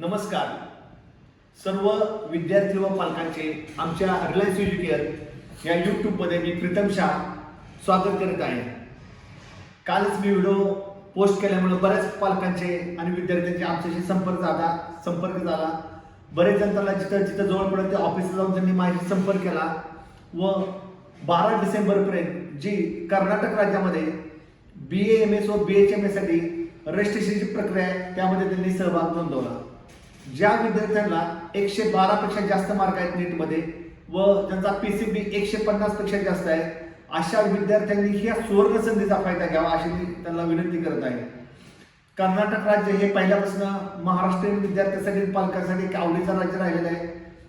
नमस्कार. सर्व विद्यार्थी व पालकांचे आमच्या रिलायन्स एज्युकेअर या यूट्यूबमध्ये मी प्रीतम शाह स्वागत करीत आहे. कालच मी व्हिडिओ पोस्ट केल्यामुळे बऱ्याच पालकांचे आणि विद्यार्थ्यांचे आमच्याशी संपर्क झाला संपर्क झाला. बरेच जण जिथं जिथं जवळ पडत त्या ऑफिसला जाऊन त्यांनी माझ्याशी संपर्क केला व बारा डिसेंबरपर्यंत जी कर्नाटक राज्यामध्ये बी एम एस व बी एच एम एससाठी रजिस्ट्रेशनची प्रक्रिया आहे त्यामध्ये त्यांनी सहभाग नोंदवला. ज्या विद्यार्थ्यांना एकशे बारापेक्षा जास्त मार्क आहेत नीटमध्ये व त्यांचा पी सी बी एकशे पन्नासपेक्षा जास्त आहे अशा विद्यार्थ्यांनी ह्या सुवर्ण संधीचा फायदा घ्यावा अशी मी त्यांना विनंती करत आहे. कर्नाटक राज्य हे पहिल्यापासून महाराष्ट्रीयन विद्यार्थ्यांसाठी पालकांसाठी एक आवडीचं राज्य राहिलेलं आहे.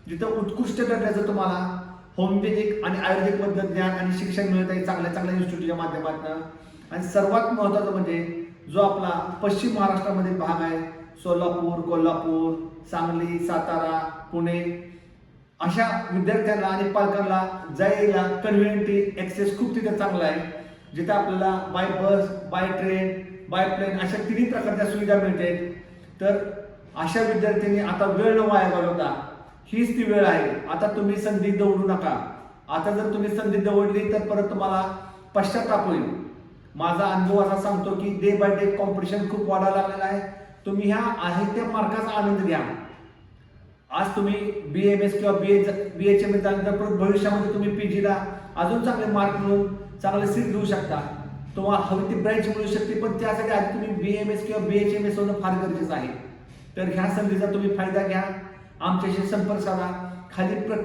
जिथं उत्कृष्ट दर्जाचं तुम्हाला होमिओपॅथिक आणि आयुर्वेदिक मधलं ज्ञान आणि शिक्षण मिळत आहे चांगल्या चांगल्या इन्स्टिट्यूटच्या माध्यमातून. आणि सर्वात महत्त्वाचं म्हणजे जो आपला पश्चिम महाराष्ट्रामध्ये भाग आहे सोलापूर कोल्हापूर सांगली सातारा पुणे अशा विद्यार्थ्यांना आणि पालकांना जायला कन्व्हिनियंटली ॲक्सेस खूप तिथे चांगला आहे. जिथे आपल्याला by bus by train by plane अशा तिन्ही प्रकारच्या सुविधा मिळते तर अशा विद्यार्थ्यांनी आता वेळ न वाया घालवता हीच ती वेळ आहे. आता तुम्ही संधी दवडू नका. आता जर तुम्ही संधी दवडली तर परत तुम्हाला पश्चाताप होईल. माझा अनुभव असा सांगतो की डे बाय डे कॉम्पिटिशन खूप वाढायला लागलेला आहे. तुम्ही ह्या आहे त्या मार्काचा आनंद घ्या. आज तुम्ही बी एम एस किंवा B H B H M S झाल्यानंतर परत भविष्यामध्ये तुम्ही पी जीला अजून चांगले मार्क मिळून चांगले सीट घेऊ शकता. तुम्हाला हवी ती ब्रँच मिळू शकते पण त्यासाठी आधी तुम्ही बी एम एस किंवा बी एच एम एस होणं फार गरजेचं आहे. तर ह्या संधीचा तुम्ही फायदा घ्या. आमच्याशी संपर्क साधा. खाली प्र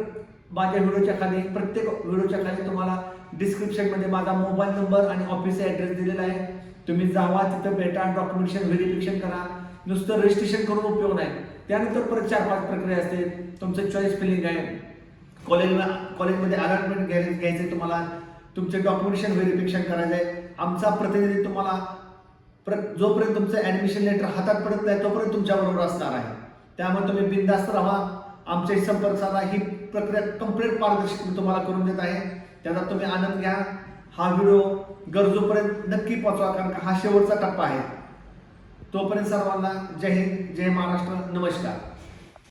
माझ्या व्हिडिओच्या खाली प्रत्येक व्हिडिओच्या खाली तुम्हाला डिस्क्रिप्शनमध्ये माझा मोबाईल नंबर आणि ऑफिसचा ॲड्रेस दिलेला आहे. तुम्ही जावा तिथं भेटा डॉक्युमेंटेशन व्हेरिफिकेशन करा. नुसतं रजिस्ट्रेशन करून उपयोग नाही. त्यानंतर परत चार पाच प्रक्रिया असते. तुमचं चॉईस फिलिंग आहे. कॉलेजला कॉलेजमध्ये अलॉटमेंट घ्यायचं आहे तुम्हाला. तुमचे डॉक्युमेंटेशन व्हेरिफिकेशन करायचं आहे आमचा प्रतिनिधी तुम्हाला प्र जोपर्यंत तुमचं ॲडमिशन लेटर हातात पडत नाही तोपर्यंत तुमच्याबरोबर असणार आहे. त्यामुळे तुम्ही बिंदास्त राहा. आमच्याशी संपर्क साधा. ही प्रक्रिया कंप्लीट पारदर्शक मी तुम्हाला करून देत आहे. त्याचा तुम्ही आनंद घ्या. हा व्हिडिओ गरजूपर्यंत नक्की पोचवा कारण का हा शेवटचा टप्पा आहे. तोपर्यंत सर्वांना जय हिंद जय महाराष्ट्र नमस्कार.